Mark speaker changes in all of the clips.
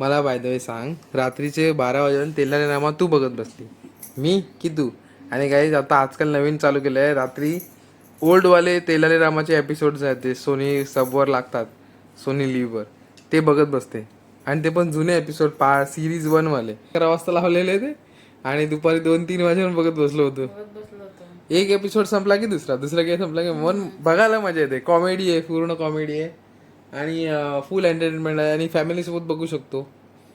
Speaker 1: मला by the way सांग रात्रीचे बारा वाजेपर्यंत तेलाने नामा तू बघत बसली. मी की तू? आणि काही आता आजकाल नवीन चालू केलं आहे रात्री ओल्डवाले तेलाले रामाचे एपिसोड्स आहेत ते सोनी सबवर लागतात सोनी लिव्हवर ते बघत बसते. आणि ते पण जुने एपिसोड पा सिरीज वनवाले अकरा वाजता लावलेले ते आणि दुपारी दोन तीन होतो.
Speaker 2: बघत बसलो होतो.
Speaker 1: एक एपिसोड संपला की दुसरा? दुसरा काही संपला की? मन बघायला मजा येते. कॉमेडी आहे पूर्ण कॉमेडी आहे. आणि फुल एंटरटेनमेंट आहे आणि फॅमिली सोबत बघू शकतो.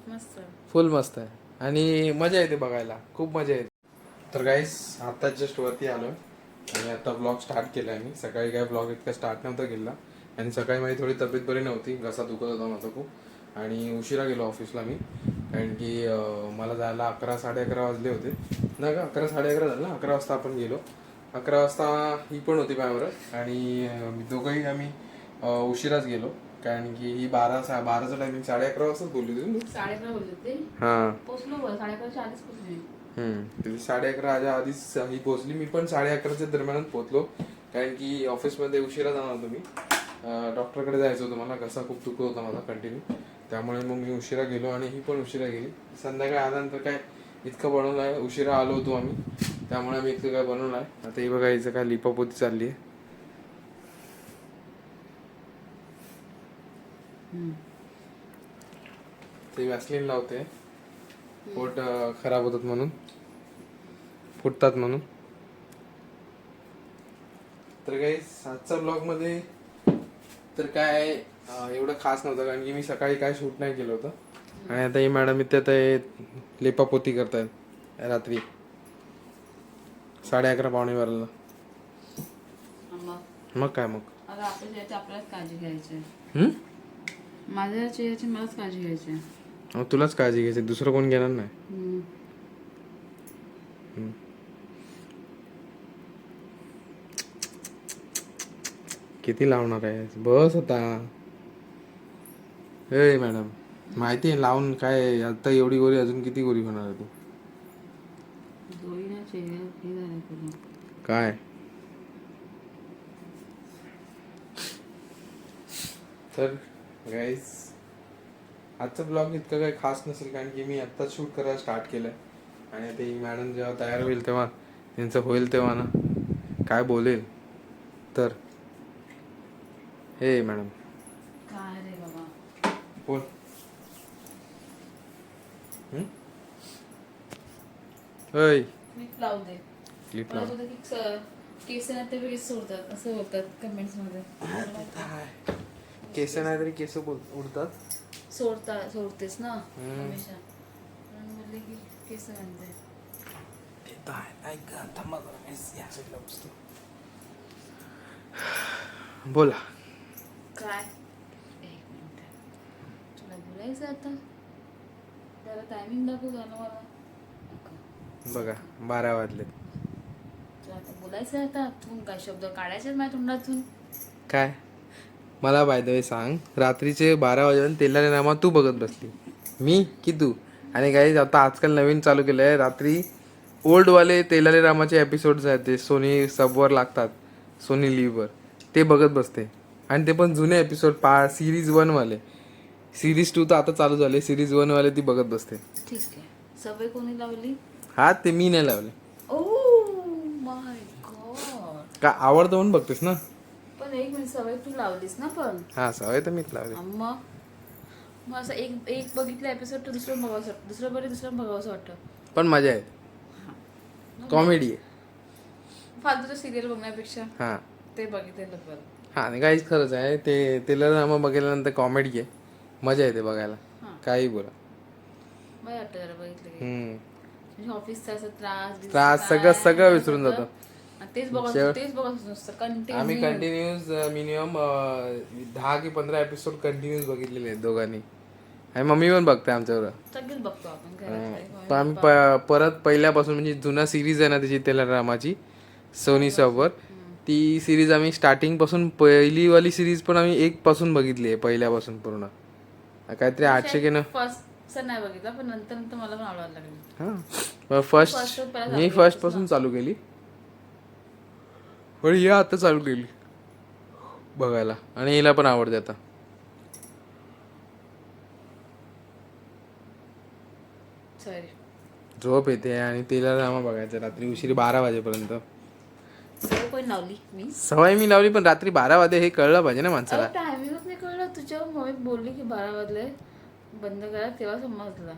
Speaker 2: मस्त
Speaker 1: फुल मस्त आहे. आणि मजा येते बघायला. खूप मजा येते. तर गाईस आता जस्ट वरती आलोय. आणि आता ब्लॉग स्टार्ट केला आहे मी. सकाळी काय ब्लॉग इतका स्टार्ट नव्हता केला. आणि सकाळी माझी थोडी तब्येत बरी नव्हती. घसा दुखत होता माझा खूप. आणि उशिरा गेलो ऑफिसला मी. कारण की मला जायला अकरा साडे अकरा वाजले होते. ना का? अकरा साडे अकरा झालं ना? अकरा वाजता आपण गेलो. अकरा वाजता ही पण होती माझ्यावर आणि दोघंही आम्ही उशिराच गेलो. कारण की ही बारा सा बाराचं टायमिंग साडे अकरा वाजताच बोलली होती ना तू?
Speaker 2: साडे अकरा बोलले
Speaker 1: हां.
Speaker 2: पोचलो बरं साडे अकराच्या आधीच पोचले.
Speaker 1: हम्म. तिथे साडे अकराच्या आधीच ही पोहोचली मी पण साडे अकराच्या दरम्यानच पोहोचलो कारण की ऑफिसमध्ये उशिरा जाणार होतो मी. अं, डॉक्टरकडे जायचं होतं मला. घसा खूप दुखत होता माझा कंटिन्यू त्यामुळे मग मी उशिरा गेलो आणि ही पण उशिरा गेली. संध्याकाळी आल्यानंतर काय इतकं बनवलं आहे उशिरा आलो होतो आम्ही. त्यामुळे आम्ही इतकं काय बनवलं आहे आता ही बघा हिचं काय लिपापोती चालली आहे ते वॅसलीन लावते. पोट खराब होतात म्हणून. फुटतात म्हणून. तर काही आजचा ब्लॉगमध्ये तर काय एवढं खास नव्हतं कारण की मी सकाळी काय शूट नाही केलं होतं. आणि आता ही मॅडम इथे आता हे लेपापोती करतायत रात्री. साडे अकरा पावणे बाराला.
Speaker 2: मग?
Speaker 1: मग काय मग?
Speaker 2: काळजी घ्यायची? माझ्या चेहऱ्याची मलाच काळजी घ्यायची आहे.
Speaker 1: मग तुलाच काळजी घ्यायची दुसरं कोण घेणार नाही.
Speaker 2: हम्म.
Speaker 1: किती लावणार आहे? बस आता. ए मॅडम. माहिती आहे लावून काय आता एवढी गोरी अजून किती गोरी होणार आहे तू?
Speaker 2: दोन्ही ना चेहऱ्याला हे झालं पूर्ण.
Speaker 1: काय? तर गाईज आजचा ब्लॉग इतकं काही खास नसेल कारण की मी आत्ताच शूट करायला स्टार्ट केलंय. आणि ते मॅडम जेव्हा तयार होईल तेव्हा त्यांचं होईल तेव्हा ना काय बोलेल? तर हे मॅडम
Speaker 2: काय रे बाबा?
Speaker 1: बोल.
Speaker 2: क्लिप लावू केस ना ते वेगळेच सोडतात. असं बोलतात कमेंट्समध्ये.
Speaker 1: केस नाही तरी केस बोल उडतात.
Speaker 2: सोडता सोडतेस ना?
Speaker 1: हम्म.
Speaker 2: हमेशा. म्हणून बोलले की केस घालते
Speaker 1: ते तर आहे. ऐक गं, थांबा जरा. मी या साईडला बसतो. बोला.
Speaker 2: काय? एक मिनिट. तुला बोलायचं आता? जरा टायमिंग दाखव झालं मला. नको.
Speaker 1: बघा बारा वाजले
Speaker 2: तुला आता बोलायचं आहे आता? तू काय शब्द काढायचे माझ्या तोंडातून?
Speaker 1: काय? मला बाय द वे सांग रात्रीचे बारा वाजेपर्यंत तेलाने नामा तू बघत बसली. मी? की तू? आणि काही आता आजकाल नवीन चालू केलं आहे रात्री ओल्डवाले तेलाले रामाचे एपिसोड्स आहेत ते सोनी सबवर लागतात सोनी लिव्हवर ते बघत बसते. आणि ते पण जुने एपिसोड पा सिरीज वनवाले सिरीज टू तर आता चालू झाले सिरीज वनवाले ती बघत बसते.
Speaker 2: ठीक. आहे सवय कोणी लावली?
Speaker 1: हा ते मी नाही लावले.
Speaker 2: ओ माय गॉड
Speaker 1: का आवडतं म्हणून बघतेस ना?
Speaker 2: पण एक मिनिट सवय तू लावलीस ना पण.
Speaker 1: हा सवय तर मीच लावली.
Speaker 2: मग मग असं एक एक बघितलं एपिसोड तर दुसरं बघावं वाटतं दुसरं बरं दुसरं बघावंसं वाटतं.
Speaker 1: पण मजा आहे. कॉमेडी आहे.
Speaker 2: फालतूचं सिरियल बघण्यापेक्षा
Speaker 1: हा.
Speaker 2: ते बघितलेलं बरं.
Speaker 1: हा आणि काहीच खरंच आहे ते तेलरामा बघितल्यानंतर कॉमेडी आहे. मजा येते बघायला. काही बोला.
Speaker 2: बरं वाटतं जरा बघितलं की.
Speaker 1: हम्म.
Speaker 2: म्हणजे ऑफिसचा असं त्रास
Speaker 1: त्रास सगळं सगळं विसरून. जातं.
Speaker 2: तेच बघत
Speaker 1: शेवट-
Speaker 2: तेच बघत नुसतं
Speaker 1: आम्ही
Speaker 2: कंटिन्यू
Speaker 1: कंटिन्यूज मिनिमम दहा की पंधरा एपिसोड कंटिन्यूज बघितलेले आहेत दोघांनी. आणि मम्मी पण बघते आमच्यावर
Speaker 2: सगळेच बघतो आपण घरात
Speaker 1: पण आम्ही प- परत पहिल्यापासून म्हणजे जुना सिरीज आहे ना त्याची तेलरामाची सोनी सबवर ती सिरीज आम्ही स्टार्टिंगपासून पहिली वाली सिरीज पण आम्ही एक पासून बघितली आहे पहिल्यापासून पूर्ण. काहीतरी आठशे की ना
Speaker 2: फर्स्ट नाही बघितला पण नंतर नंतर मला पण आवडायला लागली.
Speaker 1: हा. फर्स्ट मी फर्स्टपासून चालू केली. पण ही आता चालू केली. बघायला. आणि हिला पण आवडते आता.
Speaker 2: सॉरी.
Speaker 1: झोप येते आणि तिला ड्रामा बघायचा. रात्री उशिरी बारा वाजेपर्यंत.
Speaker 2: लावली? मी?
Speaker 1: सवय मी लावली पण रात्री बारा वाजे हे कळलं पाहिजे ना माणसाला.
Speaker 2: टायमिंगच नाही कळलं. तुझ्या मम्मी बोलली की बारा वाजले. बंद करा तेव्हा समजलं.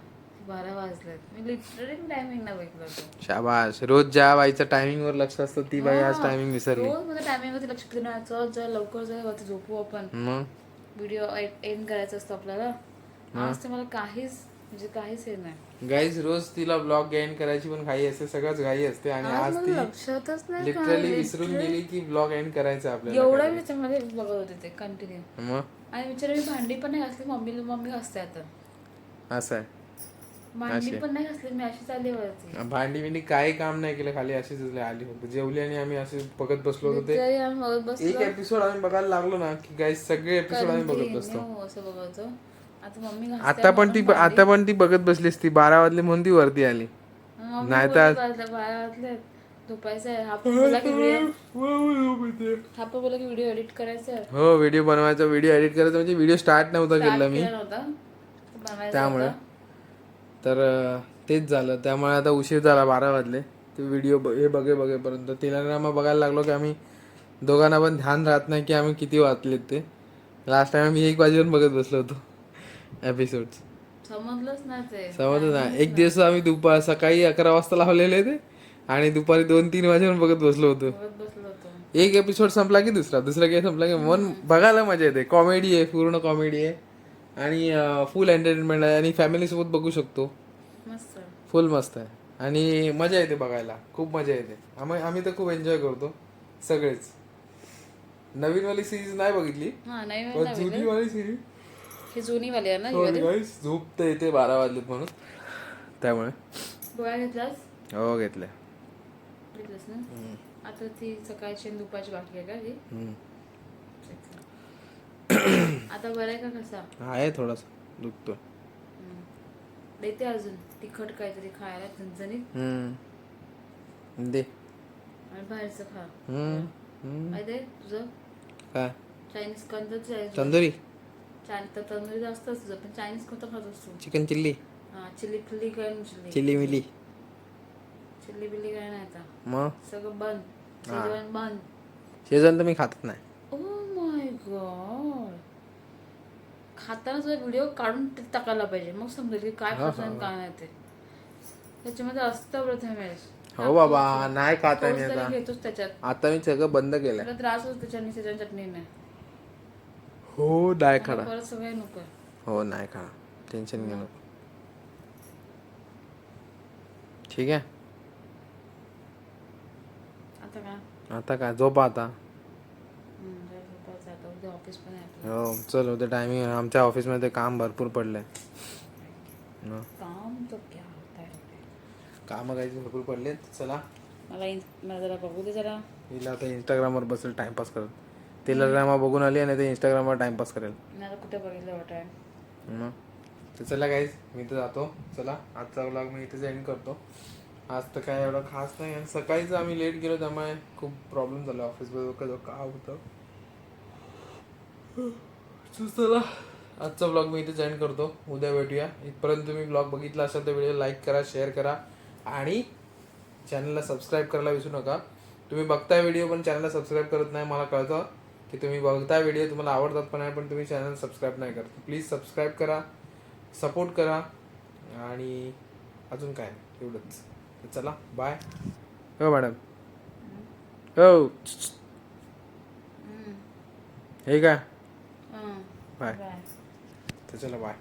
Speaker 2: बारा वाजलेत. मी लिटरली टायमिंग नाही बघितलं होतं
Speaker 1: शाबास. रोज ज्या बाईचं टायमिंग वर लक्ष असतं ती बाई आज टायमिंग विसरली.
Speaker 2: रोज माझ्या टायमिंग वरती लक्ष देणार चल चल लवकर जाय वरती झोपू आपण.
Speaker 1: मग?
Speaker 2: व्हिडिओ एंड करायचा असतो आपल्याला. आज ते मला काहीच म्हणजे काहीच हे नाही.
Speaker 1: गाईज रोज तिला ब्लॉग एंड करायची पण घाई असते सगळंच घाई असते आणि आज
Speaker 2: आज
Speaker 1: ती
Speaker 2: मला लक्षातच नाही
Speaker 1: लिटरली विसरून गेली की ब्लॉग एंड करायचा आपल्याला
Speaker 2: एवढा मी त्याच्यामध्ये बघत होते ते कंटिन्यू
Speaker 1: मग?
Speaker 2: आणि विचार मी भांडी पण नाही घासली मम्मी मम्मी घासते आता
Speaker 1: असं आहे.
Speaker 2: भांडी पण नाही घासली मी वरती.
Speaker 1: भांडी बिंडी काही काम नाही केलं खाली अशीच आली फक्त जेवली आणि आम्ही असे बघत बसलो होतो. ते
Speaker 2: तरी आम्ही बघत बस
Speaker 1: एक एपिसोड आम्ही बघायला लागलो ना की गाईज सगळे एपिसोड आम्ही बघत बसतो.
Speaker 2: असं बघायचो. आता मम्मी घासते
Speaker 1: आता पण ती आता पण ती बघत बसलीस ती बारा वाजले म्हणून ती वरती आली. नाही
Speaker 2: बोलली बारा वाजले झोपायचं आहे हा पण बोला की व्हिडिओ हा पण बोला की व्हिडिओ एडिट करायचा आहे
Speaker 1: हो व्हिडिओ बनवायचा व्हिडिओ एडिट करायचा म्हणजे व्हिडिओ स्टार्ट नव्हता केला मी.
Speaker 2: तर
Speaker 1: त्यामुळे.
Speaker 2: होता.
Speaker 1: तर तेच झालं. त्यामुळे आता उशीर झाला बारा वाजले. ते व्हिडिओ हे बघे बघेपर्यंत तिला ना मग बघायला लागलो की आम्ही दोघांना पण ध्यान राहत नाही की आम्ही किती वाचलेत ते. लास्ट टाइम आम्ही एक वाजेपर्यंत बघत बसलो होतो. एपिसोड
Speaker 2: समजलंच नाही ते.
Speaker 1: समजलं ना एक दिवस आम्ही दुपार सकाळी अकरा वाजता लावलेले ते आणि दुपारी दोन तीन वाजेपर्यंत बघत बसलो होतो. एक एपिसोड संपला की दुसरा? दुसरा काही संपला की? मन बघायला मजा येते. कॉमेडी आहे पूर्ण कॉमेडी आहे. आणि फुल एंटरटेनमेंट आहे आणि फॅमिली सोबत बघू शकतो.
Speaker 2: मस्त
Speaker 1: फुल मस्त आहे. आणि मजा येते बघायला. खूप मजा येते. आम्ही आम्ही तर खूप एन्जॉय करतो. सगळेच. नवीन वाली सिरीज नाही बघितली.
Speaker 2: हा नाही
Speaker 1: पण जुनी वाली सिरीज
Speaker 2: ही जुनी वाली आहे ना ही वाली
Speaker 1: झोप तर येते बारा वाजलेत म्हणून. त्यामुळे.
Speaker 2: गोळ्या घेतलास?
Speaker 1: हो
Speaker 2: घेतलंस ना? आता ती सकाळची आणि दुपारची बाकी आहे का ही?
Speaker 1: हम्म.
Speaker 2: आता बरं आहे का कसा?
Speaker 1: आहे थोडासा
Speaker 2: हम्म. देते अजून तिखट काहीतरी खायला झणझणीत.
Speaker 1: हम्म. दे.
Speaker 2: आणि बाहेरचं खा.
Speaker 1: हम्म. हम्म.
Speaker 2: आहे तुझं?
Speaker 1: काय?
Speaker 2: चायनीज आहे
Speaker 1: तंदुरी?
Speaker 2: तर तंदुरी जास्त तुझं पण चायनीज कोणतं खात असतो?
Speaker 1: चिकन चिल्ली
Speaker 2: हा चिल्ली फिल्ली काय नाही चिल्ली
Speaker 1: चिल्ली मिली
Speaker 2: चिल्ली बिल्ली काय नाही आता.
Speaker 1: मग?
Speaker 2: सगळं बंद. शेजवान बंद.
Speaker 1: शेजवान तर मी खातच नाही.
Speaker 2: ओ माय गॉड खाताना तुझा व्हिडिओ काढून टाकायला पाहिजे. मग समजेल की काय खातं काय नाही ते. त्याच्यामध्ये असतं प्रथमेश
Speaker 1: हो बाबा नाही खात आहे मी आता?
Speaker 2: घेतोच त्याच्यात.
Speaker 1: आता मी सगळं बंद
Speaker 2: तुला त्रास होतो त्याच्याने त्याच्या चटणीने
Speaker 1: हो नाही
Speaker 2: मला परत सगळे नको.
Speaker 1: हो नाही खा टेन्शन घेऊ नको. ठीक आहे?
Speaker 2: आता का?
Speaker 1: आता काय झोपा आता.
Speaker 2: आता उद्या ऑफिस पण आहे.
Speaker 1: हो चल उद्या टायमिंग आमच्या ऑफिसमध्ये काम भरपूर पडलंय.
Speaker 2: काम तो क्या होता है
Speaker 1: कामं काही भरपूर पडले चला.
Speaker 2: मला इन- मला जरा बघू दे जरा.
Speaker 1: हिला आता इंस्टाग्रामवर बसेल टाइमपास करत. तिला ड्रामा बघून आली आणि ते इंस्टाग्रामवर टाइमपास करेल.
Speaker 2: मी आता कुठे बघितलं
Speaker 1: मग तर चला गाईज मी तर जातो. चला आजचा व्लॉग मी इथेच एंड करतो. आज तर काय एवढं खास नाही. आणि सकाळीच आम्ही लेट गेलो त्यामुळे खूप प्रॉब्लेम झाला. ऑफिसमध्ये का होतं. चला. आजचा ब्लॉग मी इथे जॉईन करतो. उद्या भेटूया. इथपर्यंत तुम्ही ब्लॉग बघितला असाल तर व्हिडिओ लाईक करा शेअर करा. आणि चॅनलला सबस्क्राईब करायला विसरू नका. तुम्ही बघताय व्हिडिओ पण चॅनलला सबस्क्राईब करत नाही मला कळतं की तुम्ही बघताय व्हिडिओ तुम्हाला आवडतात पण आहे पण तुम्ही चॅनल सबस्क्राईब नाही करत. प्लीज सबस्क्राईब करा सपोर्ट करा. आणि अजून काय? एवढंच. तर चला बाय हो मॅडम हो. हे काय?
Speaker 2: हं.
Speaker 1: बाय
Speaker 2: बाय
Speaker 1: तर चला बाय